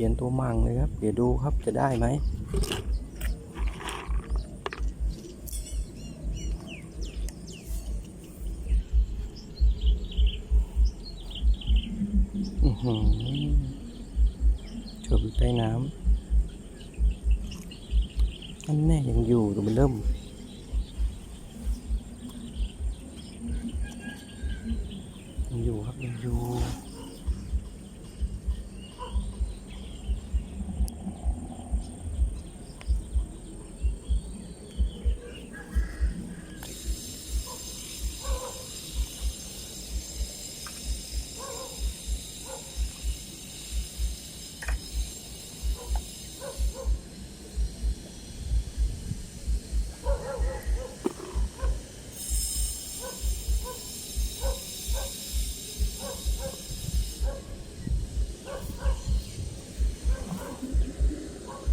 พียนตัวมังเลยครับ เดี๋ยวดูครับจะได้ไหมชมอยใต้น้ำนั่นแน่ยังอยู่ตัวมันเริ่มยังอยู่ครับยังอยู่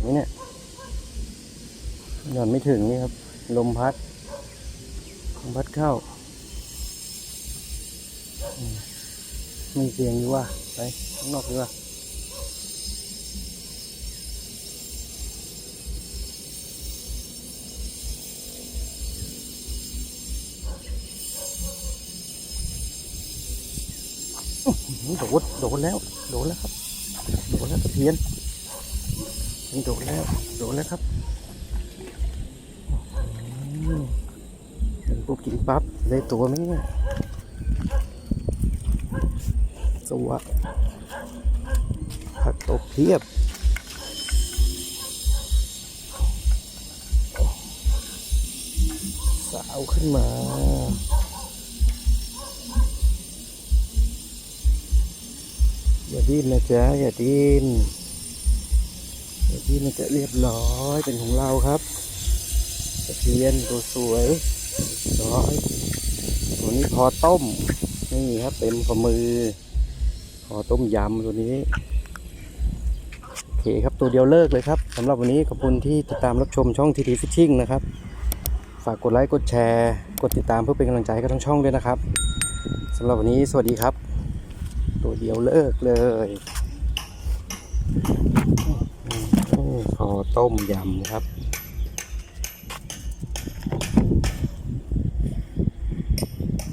นี่เนี่ยหย่อนไม่ถึงนี่ครับ ลมพัด ลมพัดเข้าอืมมีเสียงอยู่ว่า ไปข้างนอกดีกว่าโดดโดดแล้ว โดดแล้วครับ โดดแล้วตะเพียน โดดแล้วโดดแล้วครับเห็นปุ๊บกินปั๊บได้ตัวไหมเนี่ยสวะผักตกเพียบสาวขึ้นมาอย่าดิ้นนะจ๊ะอย่าดิ้น เดี๋ยวพี่มันจะเรียบร้อยเป็นของเราครับตะเพียนตัวสวยร้อยตัวนี้พอต้มนี่ครับเต็มฝ่ามือ พอต้มยำตัวนี้โอเคครับตัวเดียวเลิกเลยครับสำหรับวันนี้ขอบคุณที่ติดตามรับชมช่องทีทีฟิชชิ่งนะครับ ฝากกดไลค์กดแชร์ กดติดตามเพื่อเป็นกำลังใจกับทั้งช่องด้วยนะครับสำหรับวันนี้สวัสดีครับ ตัวเดียวเลิกเลย ต้มยำครับ